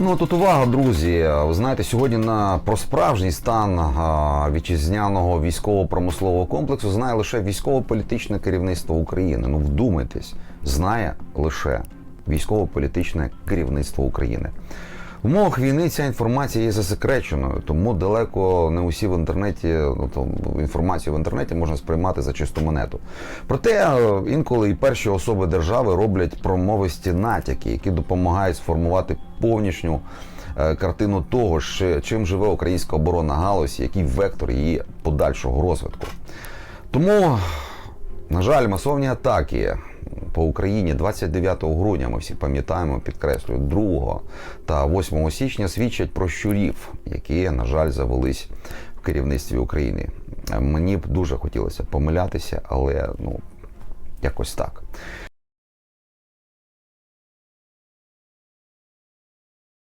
Ну тут увага, друзі. Ви знаєте, сьогодні на про справжній стан а, вітчизняного військово-промислового комплексу знає лише військово-політичне керівництво України. Ну вдумайтесь, знає лише військово-політичне керівництво України. В умовах війни ця інформація є засекреченою, тому далеко не усі в інтернеті, ну то інформацію в інтернеті можна сприймати за чисту монету. Проте е, інколи і перші особи держави роблять промовисті натяки, які допомагають сформувати повнішню е, картину того, чим живе українська оборонна галузь, який вектор її подальшого розвитку. Тому, на жаль, масовні атаки по Україні 29 грудня, ми всі пам'ятаємо, підкреслюю, 2 та 8 січня свідчать про щурів, які, на жаль, завелись в керівництві України. Мені б дуже хотілося помилятися, але ну якось так.